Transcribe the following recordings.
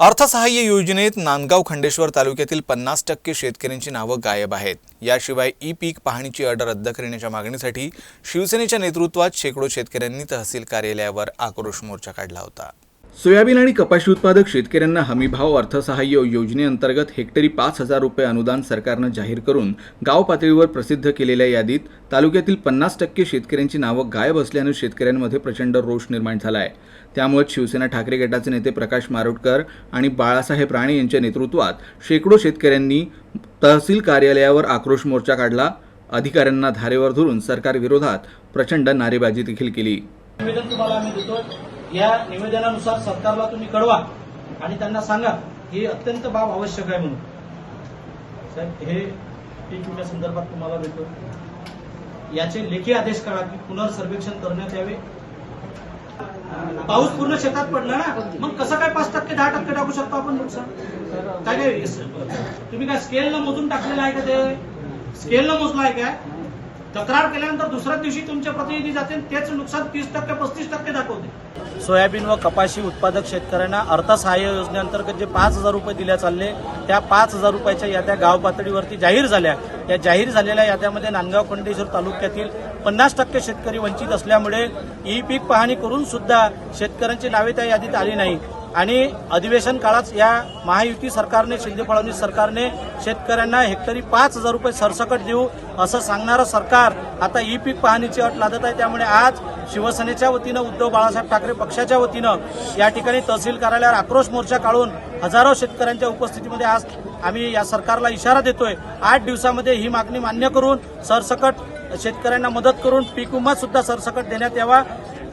अर्थसहाय्य योजनेत नांदगाव खंडेश्वर तालुक्यातील पन्नास टक्के शेतकऱ्यांची नावं गायब आहेत. याशिवाय ई पीक पाहणीची ऑर्डर रद्द करण्याच्या मागणीसाठी शिवसेनेच्या नेतृत्वात शेकडो शेतकऱ्यांनी तहसील कार्यालयावर आक्रोश मोर्चा काढला होता. सोयाबीन आणि कपाशी उत्पादक शेतकऱ्यांना हमीभाव अर्थसहाय्य योजनेअंतर्गत हेक्टरी पाच हजार रुपये अनुदान सरकारनं जाहीर करून गाव पातळीवर प्रसिद्ध केलेल्या यादीत तालुक्यातील पन्नास टक्के शेतकऱ्यांची नावं गायब असल्यानं शेतकऱ्यांमध्ये प्रचंड रोष निर्माण झाला आहे त्यामुळे शिवसेना ठाकरे गटाचे नेते प्रकाश मारोटकर आणि बाळासाहेब राणे यांच्या नेतृत्वात शेकडो शेतकऱ्यांनी तहसील कार्यालयावर आक्रोश मोर्चा काढला. अधिकाऱ्यांना धारेवर धरून सरकारविरोधात प्रचंड नारेबाजी देखील केली. या निवेदनानुसार सरकारला तुम्ही कळवा आणि त्यांना सांगा ही अत्यंत बाब आवश्यक आहे म्हणून. साहेब हे पीक विम्या संदर्भात तुम्हाला भेटतो. याचे लेखी आदेश करा की पुनर्सर्वेक्षण करण्यात यावे. पाऊस पूर्ण शेतात पडला ना मग कसं काय पाच टक्के दहा टक्के टाकू शकतो आपण नुकसान? काय काय? तुम्ही काय स्केलनं मोजून टाकलेलं आहे का ते? स्केलनं मोजलं आहे काय? तक्रार केल्यानंतर दुसऱ्या दिवशी तुमचे प्रतिनिधी जाते तेच नुकसान तीस टक्के पस्तीस टक्के दाखवते सोयाबीन व कपाशी उत्पादक शेतकऱ्यांना अर्थसहाय्य योजनेअंतर्गत जे पाच हजार रुपये दिल्या चालले त्या पाच हजार रुपयाच्या याद्या गाव पातळीवरती जाहीर झाल्या. या जाहीर झालेल्या याद्यामध्ये नांदगाव खंडेश्वर तालुक्यातील पन्नास टक्के शेतकरी वंचित असल्यामुळे ई पीक पाहणी करून सुद्धा शेतकऱ्यांची नावे त्या यादीत आली नाही. आणि अधिवेशन काळात या महायुती सरकारने शिंदे फडणवीस सरकारने शेतकऱ्यांना हेक्टरी पाच हजार रुपये सरसकट देऊ असं सांगणारं सरकार आता ई पीक पाहणीची अट लादत आहे. त्यामुळे आज शिवसेनेच्या वतीनं उद्धव बाळासाहेब ठाकरे पक्षाच्या वतीनं या ठिकाणी तहसील कार्यालयावर आक्रोश मोर्चा काढून हजारो शेतकऱ्यांच्या उपस्थितीमध्ये आज आम्ही या सरकारला इशारा देतोय. आठ दिवसामध्ये ही मागणी मान्य करून सरसकट शेतकऱ्यांना मदत करून पीक विमा सुद्धा सरसकट देण्यात यावा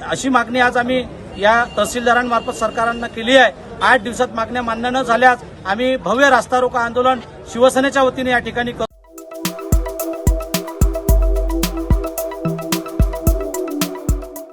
अशी मागणी आज आम्ही या तहसीलदारांमार्फत सरकारांना केली आहे. आठ दिवसात मागण्या मान्य न झाल्यास आम्ही भव्य रास्ता रोको आंदोलन शिवसेनेच्या वतीने या ठिकाणी करू